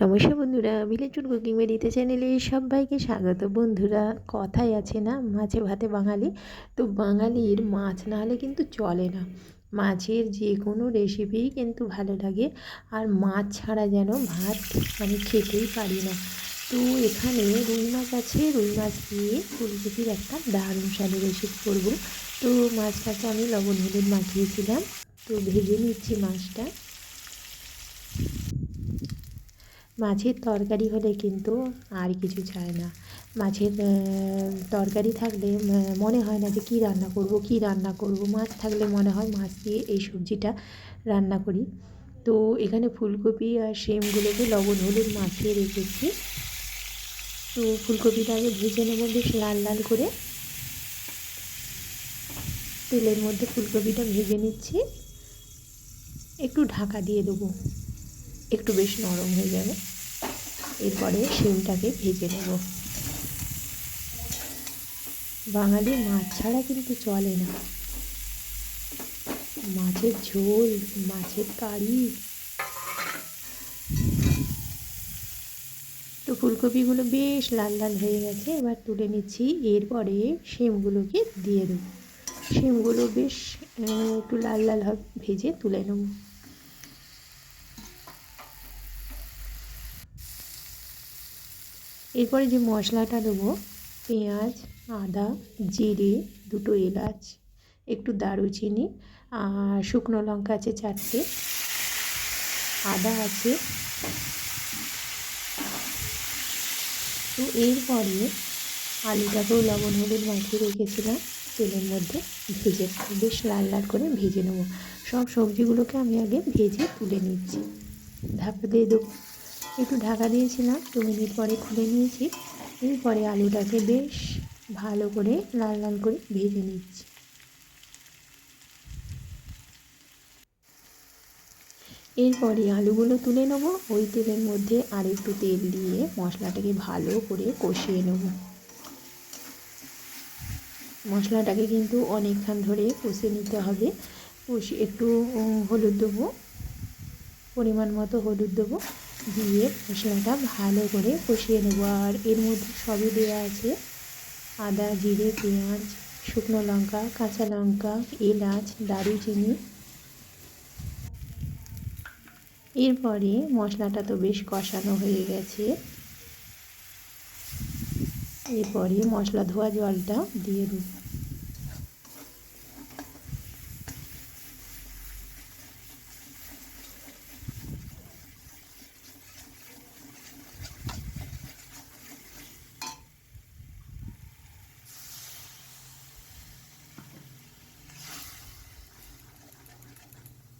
নমস্কার বন্ধুরা ভিলেজুর কুকিং বেরিতে চ্যানেলে সবাইকে স্বাগত। বন্ধুরা, কথাই আছে না, মাছে ভাতে বাঙালি। তো বাঙালির মাছ না হলে কিন্তু চলে না। মাছের যে কোনো রেসিপিই কিন্তু ভালো লাগে। আর মাছ ছাড়া যেন ভাত মানে খেতেই পারি না। তো এখানে রুই মাছ আছে। রুই মাছ দিয়ে ফুলকপির একটা দারুণ স্বাদের রেসিপি করব। তো মাছটাকে আমি লবণ হলুদ মাখিয়েছিলাম। তো ভেজে নিচ্ছি মাছটা। মাছের তরকারি হলে কিন্তু আর কিছু চায় না। মাছের তরকারি থাকলে মনে হয় না যে কী রান্না করব, কী রান্না করব। মাছ থাকলে মনে হয় মাছ দিয়ে এই সবজিটা রান্না করি। তো এখানে ফুলকপি আর সেমগুলোকে লবণ, হলুদ মাখিয়ে রেখেছি। তো ফুলকপিটা আগে ভেজে নেব বেশ লাল লাল করে। তেলের মধ্যে ফুলকপিটা ভেজে নিচ্ছি। একটু ঢাকা দিয়ে দেবো। একটু বেশ নরম হয়ে যাবে। এরপরে শিমটাকে ভেজে নেব। বাঙালি মাছ ছাড়া কিন্তু চলে না। মাছের ঝোল, মাছের কারি। তো ফুলকপিগুলো বেশ লাল লাল হয়ে গেছে, এবার তুলে নিচ্ছি। এরপরে শিমগুলোকে দিয়ে দেবো। শিমগুলো বেশ একটু লাল লাল ভেজে তুলে নেব। এরপরে যে মশলাটা দেবো, পেঁয়াজ, আদা, জিরে, দুটো এলাচ, একটু দারুচিনি আর শুকনো লঙ্কা আছে চারটে, আদা আছে। তো এরপরে আলুটাকেও লবণ হলুদ মাখিয়ে রেখেছিলাম, তেলের মধ্যে ভেজে বেশ লাল লাল করে ভেজে নেব। সব সবজিগুলোকে আমি আগে ভেজে তুলে নিচ্ছি। ধাপে দিয়ে দেবো। একটু ঢাকা দিয়েছিলাম, দু মিনিট পরে খুলে নিয়েছি। এরপরে আলুটাকে বেশ ভালো করে লাল লাল করে ভেজে নিচ্ছি। এরপরে আলুগুলো তুলে নেব, ওই তেলের মধ্যে আর একটু তেল দিয়ে মশলাটাকে ভালো করে কষিয়ে নেব। মশলাটাকে কিন্তু অনেকক্ষণ ধরে কষে নিতে হবে। কষি একটু হলুদ দেবো, পরিমাণ মতো হলুদ দেবো। দিয়ে মশলাটা ভালো করে কষিয়ে নেব। আর এর মধ্যে সবই দেওয়া আছে। আদা, জিরে, পেঁয়াজ, শুকনো লঙ্কা, কাঁচা লঙ্কা, এলাচ, দারুচিনি। এরপরে মশলাটা তো বেশ কষানো হয়ে গেছে। এরপরে মশলা ধোয়া জলটা দিয়ে দেবো।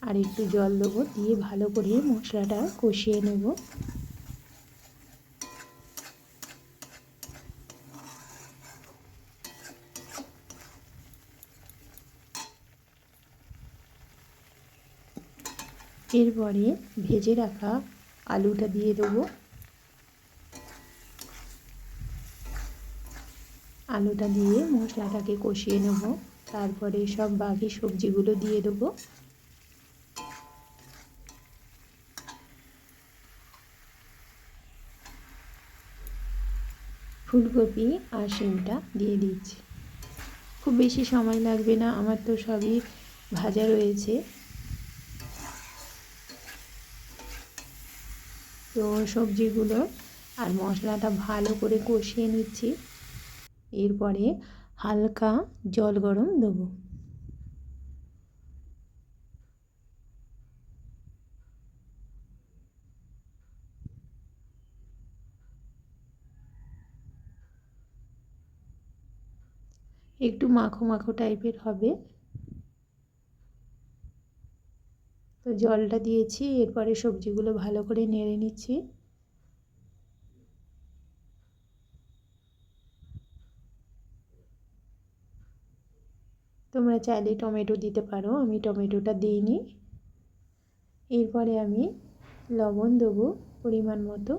আর একটু জল দেবো, দিয়ে ভালো করে মশলাটা কষিয়ে নেব। এরপরে ভেজে রাখা আলুটা দিয়ে দেবো। আলুটা দিয়ে মশলাটাকে কষিয়ে নেব। তারপরে সব বাকি সবজিগুলো দিয়ে দেবো। ফুলকপি আর শিমটা দিয়ে দিচ্ছি। খুব বেশি সময় লাগবে না, আমার তো সবই ভাজা রয়েছে। তো সবজিগুলো আর মশলাটা ভালো করে কষিয়ে নিচ্ছি। এরপরে হালকা জল গরম দেবো। একটু মাখো মাখো টাইপের হবে। তো জলটা দিয়েছি, এরপরে সবজিগুলো ভালো করে নেড়ে নিচ্ছি। তোমরা চাইলে টমেটো দিতে পারো, আমি টমেটোটা দিইনি। এরপরে আমি লবণ দেবো পরিমাণ মতো।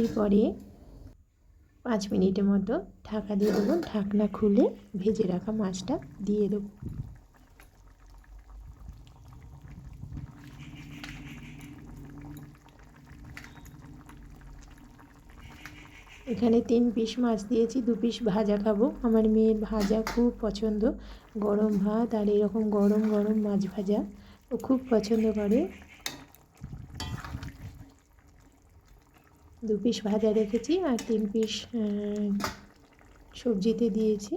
এরপরে পাঁচ মিনিটের মতো ঢাকা দিয়ে দেবো। ঢাকনা খুলে ভেজে রাখা মাছটা দিয়ে দেবো। এখানে তিন পিস মাছ দিয়েছি, দু পিস ভাজা খাব। আমার মেয়ের ভাজা খুব পছন্দ, গরম ভাত আর এরকম গরম গরম মাছ ভাজা। ও খুব পছন্দ করে। দু পিস ভাজা রেখেছি আর তিন পিস সবজিতে দিয়েছি।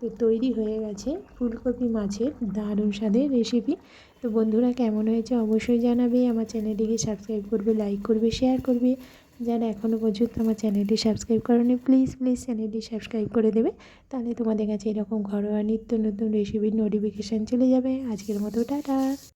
তো তৈরি হয়ে গেছে ফুলকপি মাছের দারুণ স্বাদের রেসিপি তো বন্ধুরা কেমন হয়েছে অবশ্যই জানাবে। আমার চ্যানেলটিকে সাবস্ক্রাইব করবে লাইক করবে শেয়ার করবে। যারা এখনও পর্যন্ত আমার চ্যানেলটি সাবস্ক্রাইব করেনি প্লিজ প্লিজ চ্যানেলটি সাবস্ক্রাইব করে দেবে। তাহলে তোমাদের কাছে এরকম ঘরোয়া নিত্য নতুন রেসিপির নোটিফিকেশান চলে যাবে। আজকের মতো, টাটা।